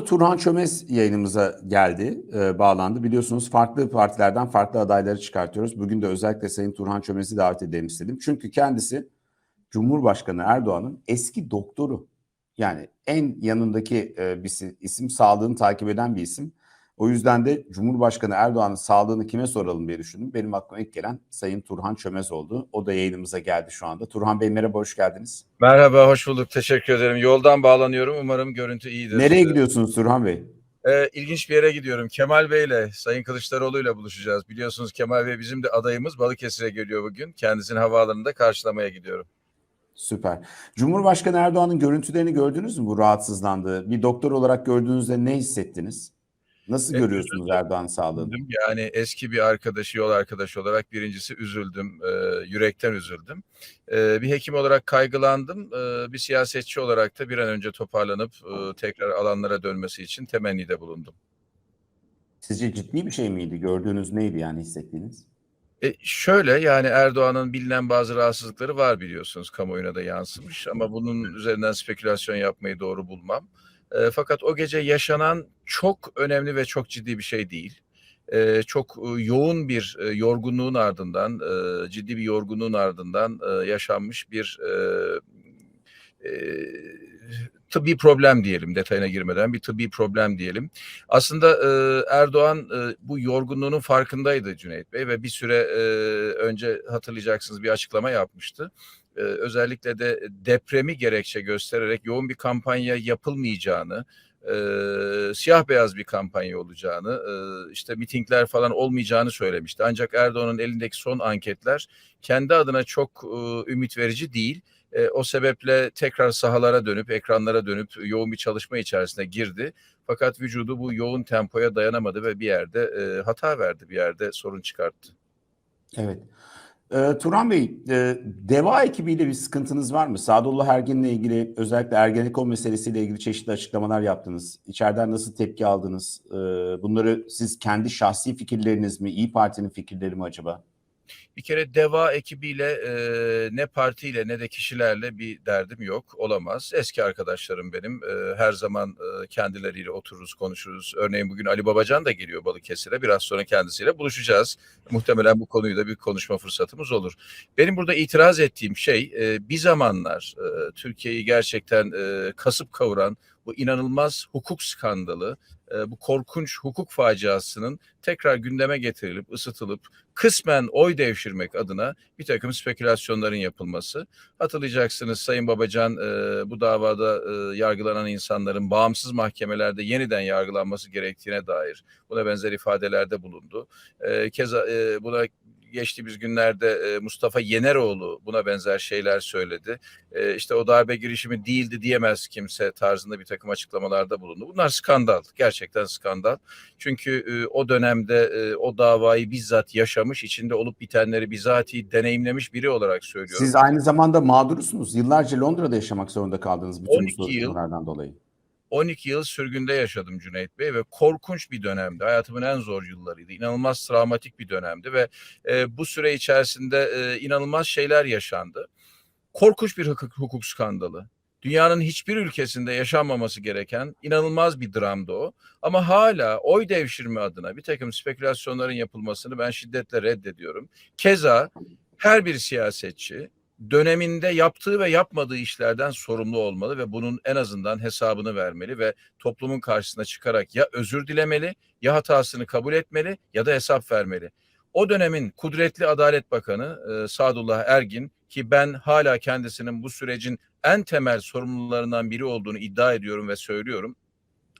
Turhan Çömez yayınımıza geldi, e, bağlandı. Biliyorsunuz farklı partilerden farklı adayları çıkartıyoruz. Bugün de özellikle Sayın Turhan Çömez'i davet edelim istedim. Çünkü kendisi Cumhurbaşkanı Erdoğan'ın eski doktoru. Yani en yanındaki e, bir isim, sağlığını takip eden bir isim. O yüzden de Cumhurbaşkanı Erdoğan'ın sağlığını kime soralım diye düşündüm. Benim aklıma ilk gelen Sayın Turhan Çömez oldu. O da yayınımıza geldi şu anda. Turhan Bey merhaba, hoş geldiniz. Merhaba, hoş bulduk. Teşekkür ederim. Yoldan bağlanıyorum. Umarım görüntü iyidir. Nereye gidiyorsunuz Turhan Bey? Ee, ilginç bir yere gidiyorum. Kemal Bey ile, Sayın Kılıçdaroğlu ile buluşacağız. Biliyorsunuz Kemal Bey bizim de adayımız. Balıkesir'e geliyor bugün. Kendisini havaalanında karşılamaya gidiyorum. Süper. Cumhurbaşkanı Erdoğan'ın görüntülerini gördünüz mü bu rahatsızlandığı? Bir doktor olarak gördüğünüzde ne hissettiniz? Nasıl E, görüyorsunuz üzüldüm. Erdoğan sağlığını? Yani eski bir arkadaşı, yol arkadaşı olarak birincisi üzüldüm. Ee, yürekten üzüldüm. Ee, bir hekim olarak kaygılandım. Ee, bir siyasetçi olarak da bir an önce toparlanıp e, tekrar alanlara dönmesi için temennide bulundum. Sizce ciddi bir şey miydi? Gördüğünüz neydi yani hissettiğiniz? E şöyle yani Erdoğan'ın bilinen bazı rahatsızlıkları var biliyorsunuz kamuoyuna da yansımış ama bunun üzerinden spekülasyon yapmayı doğru bulmam. E, fakat o gece yaşanan çok önemli ve çok ciddi bir şey değil. E, çok e, yoğun bir e, yorgunluğun ardından, e, ciddi bir yorgunluğun ardından e, yaşanmış bir e, e, tıbbi problem diyelim detayına girmeden bir tıbbi problem diyelim. Aslında e, Erdoğan e, bu yorgunluğunun farkındaydı Cüneyt Bey ve bir süre e, önce hatırlayacaksınız bir açıklama yapmıştı. E, özellikle de depremi gerekçe göstererek yoğun bir kampanya yapılmayacağını, e, siyah beyaz bir kampanya olacağını, e, işte mitingler falan olmayacağını söylemişti. Ancak Erdoğan'ın elindeki son anketler kendi adına çok e, ümit verici değil. E, o sebeple tekrar sahalara dönüp, ekranlara dönüp yoğun bir çalışma içerisine girdi. Fakat vücudu bu yoğun tempoya dayanamadı ve bir yerde e, hata verdi, bir yerde sorun çıkarttı. Evet. Ee, Turan Bey, e, DEVA ekibiyle bir sıkıntınız var mı? Sadullah Ergin'le ilgili özellikle Ergenekon meselesiyle ilgili çeşitli açıklamalar yaptınız. İçeriden nasıl tepki aldınız? Ee, bunları siz kendi şahsi fikirleriniz mi, İyi Parti'nin fikirleri mi acaba? Bir kere DEVA ekibiyle e, ne partiyle ne de kişilerle bir derdim yok. Olamaz. Eski arkadaşlarım benim. E, her zaman e, kendileriyle otururuz, konuşuruz. Örneğin bugün Ali Babacan da geliyor Balıkesir'e. Biraz sonra kendisiyle buluşacağız. Muhtemelen bu konuyu da bir konuşma fırsatımız olur. Benim burada itiraz ettiğim şey e, bir zamanlar e, Türkiye'yi gerçekten e, kasıp kavuran bu inanılmaz hukuk skandalı, e, bu korkunç hukuk faciasının tekrar gündeme getirilip ısıtılıp kısmen oy devşirmek adına bir takım spekülasyonların yapılması. Hatırlayacaksınız Sayın Babacan e, bu davada e, yargılanan insanların bağımsız mahkemelerde yeniden yargılanması gerektiğine dair buna benzer ifadelerde bulundu. E, keza e, buna geçtiğimiz günlerde e, Mustafa Yeneroğlu buna benzer şeyler söyledi. E, işte o darbe girişimi değildi diyemez kimse tarzında bir takım açıklamalarda bulundu. Bunlar skandal, gerçekten skandal. Çünkü e, o dönemde o davayı bizzat yaşamış, içinde olup bitenleri bizatihi deneyimlemiş biri olarak söylüyorum. Siz aynı zamanda mağdurusunuz. Yıllarca Londra'da yaşamak zorunda kaldınız bütün 12 bu yıl. sorunlardan dolayı. 12 yıl sürgünde yaşadım Cüneyt Bey ve korkunç bir dönemdi. Hayatımın en zor yıllarıydı. İnanılmaz travmatik bir dönemdi ve e, bu süre içerisinde e, inanılmaz şeyler yaşandı. Korkunç bir hukuk, hukuk skandalı. Dünyanın hiçbir ülkesinde yaşanmaması gereken inanılmaz bir dramdı o. Ama hala oy devşirme adına bir takım spekülasyonların yapılmasını ben şiddetle reddediyorum. Keza her bir siyasetçi döneminde yaptığı ve yapmadığı işlerden sorumlu olmalı ve bunun en azından hesabını vermeli ve toplumun karşısına çıkarak ya özür dilemeli, ya hatasını kabul etmeli ya da hesap vermeli. O dönemin kudretli Adalet Bakanı e, Sadullah Ergin ki ben hala kendisinin bu sürecin en temel sorumlularından biri olduğunu iddia ediyorum ve söylüyorum.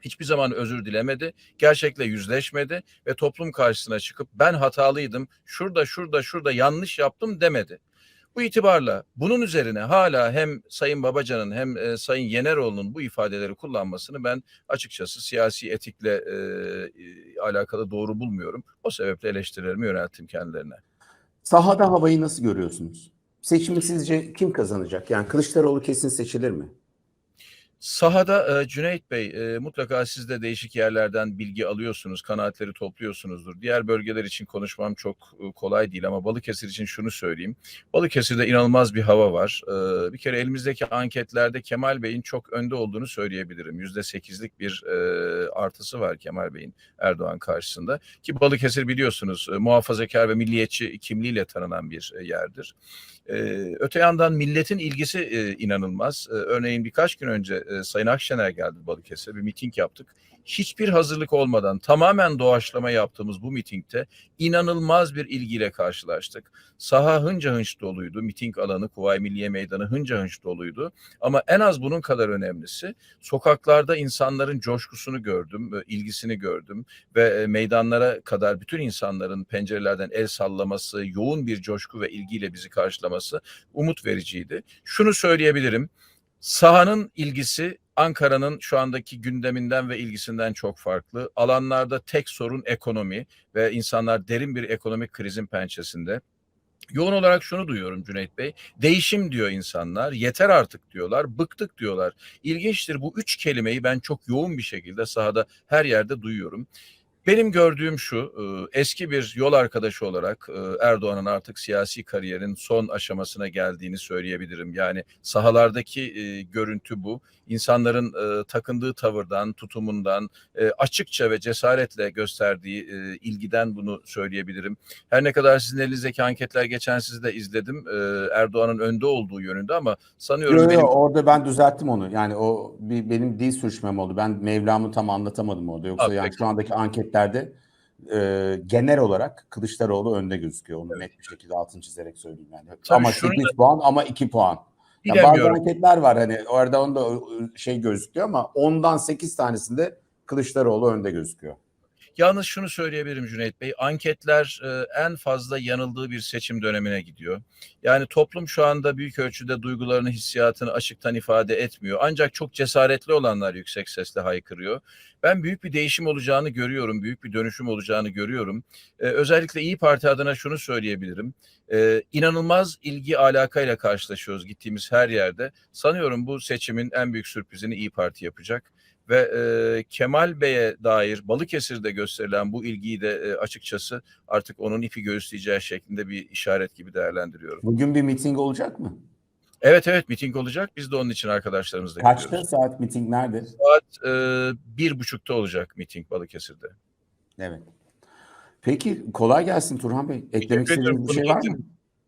Hiçbir zaman özür dilemedi, gerçekle yüzleşmedi ve toplum karşısına çıkıp ben hatalıydım, şurada şurada şurada yanlış yaptım demedi. Bu itibarla bunun üzerine hala hem Sayın Babacan'ın hem e, Sayın Yeneroğlu'nun bu ifadeleri kullanmasını ben açıkçası siyasi etikle e, alakalı doğru bulmuyorum. O sebeple eleştirilerimi yönelttim kendilerine. Sahada havayı nasıl görüyorsunuz? Seçimi sizce kim kazanacak? Yani Kılıçdaroğlu kesin seçilir mi? Sahada Cüneyt Bey mutlaka siz de değişik yerlerden bilgi alıyorsunuz, kanaatleri topluyorsunuzdur. Diğer bölgeler için konuşmam çok kolay değil ama Balıkesir için şunu söyleyeyim. Balıkesir'de inanılmaz bir hava var. Bir kere elimizdeki anketlerde Kemal Bey'in çok önde olduğunu söyleyebilirim. Yüzde sekizlik bir artısı var Kemal Bey'in Erdoğan karşısında. Ki Balıkesir biliyorsunuz muhafazakar ve milliyetçi kimliğiyle tanınan bir yerdir. Öte yandan milletin ilgisi inanılmaz. Örneğin birkaç gün önce e, Sayın Akşener geldi Balıkesir'e bir miting yaptık. Hiçbir hazırlık olmadan tamamen doğaçlama yaptığımız bu mitingde inanılmaz bir ilgiyle karşılaştık. Saha hınca hınç doluydu. Miting alanı Kuvayi Milliye Meydanı hınca hınç doluydu. Ama en az bunun kadar önemlisi sokaklarda insanların coşkusunu gördüm, e, ilgisini gördüm ve e, meydanlara kadar bütün insanların pencerelerden el sallaması, yoğun bir coşku ve ilgiyle bizi karşılaması umut vericiydi. Şunu söyleyebilirim. Sahanın ilgisi Ankara'nın şu andaki gündeminden ve ilgisinden çok farklı. Alanlarda tek sorun ekonomi ve insanlar derin bir ekonomik krizin pençesinde. Yoğun olarak şunu duyuyorum Cüneyt Bey. Değişim diyor insanlar. Yeter artık diyorlar. Bıktık diyorlar. İlginçtir bu üç kelimeyi ben çok yoğun bir şekilde sahada her yerde duyuyorum. Benim gördüğüm şu, e, eski bir yol arkadaşı olarak e, Erdoğan'ın artık siyasi kariyerin son aşamasına geldiğini söyleyebilirim. Yani sahalardaki e, görüntü bu. İnsanların takındığı tavırdan, tutumundan, açıkça ve cesaretle gösterdiği ilgiden bunu söyleyebilirim. Her ne kadar sizin elinizdeki anketler geçen sizi de izledim. Erdoğan'ın önde olduğu yönünde ama sanıyorum Yo, yo, benim orada ben düzelttim onu. Yani o bir, benim dil sürçmem oldu. Ben Mevlam'ı tam anlatamadım orada. Yoksa Ha, yani peki. şu andaki anketlerde e, genel olarak Kılıçdaroğlu önde gözüküyor. Onu net bir şekilde altını çizerek söyleyeyim yani. Tabii ama şunu 8 puan ama 2 puan. Ya bazı anketler var hani orada onda şey gözüküyor ama ondan 8 tanesinde Kılıçdaroğlu önde gözüküyor. Yalnız şunu söyleyebilirim Cüneyt Bey, anketler e, en fazla yanıldığı bir seçim dönemine gidiyor. Yani toplum şu anda büyük ölçüde duygularını, hissiyatını açıktan ifade etmiyor. Ancak çok cesaretli olanlar yüksek sesle haykırıyor. Ben büyük bir değişim olacağını görüyorum, büyük bir dönüşüm olacağını görüyorum. E, özellikle İyi Parti adına şunu söyleyebilirim. E, inanılmaz ilgi alakayla karşılaşıyoruz gittiğimiz her yerde. Sanıyorum bu seçimin en büyük sürprizini İyi Parti yapacak ve e, Kemal Bey'e dair Balıkesir'de gösterilen bu ilgiyi de e, açıkçası artık onun ipi göstereceği şeklinde bir işaret gibi değerlendiriyorum. Bugün bir miting olacak mı? Evet evet miting olacak. Biz de onun için arkadaşlarımızla Kaçta gidiyoruz. saat miting nerede? Saat e, bir buçukta olacak miting Balıkesir'de. Evet. Peki kolay gelsin Turhan Bey. Eklemek Teşekkür istediğiniz bir şey var mı?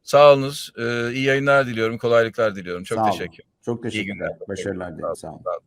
Sağ olunuz. E, iyi yayınlar diliyorum. Kolaylıklar diliyorum. Çok Sağ teşekkür Çok teşekkürler. günler. Başarılar dilerim. Sağ olun. Sağ olun.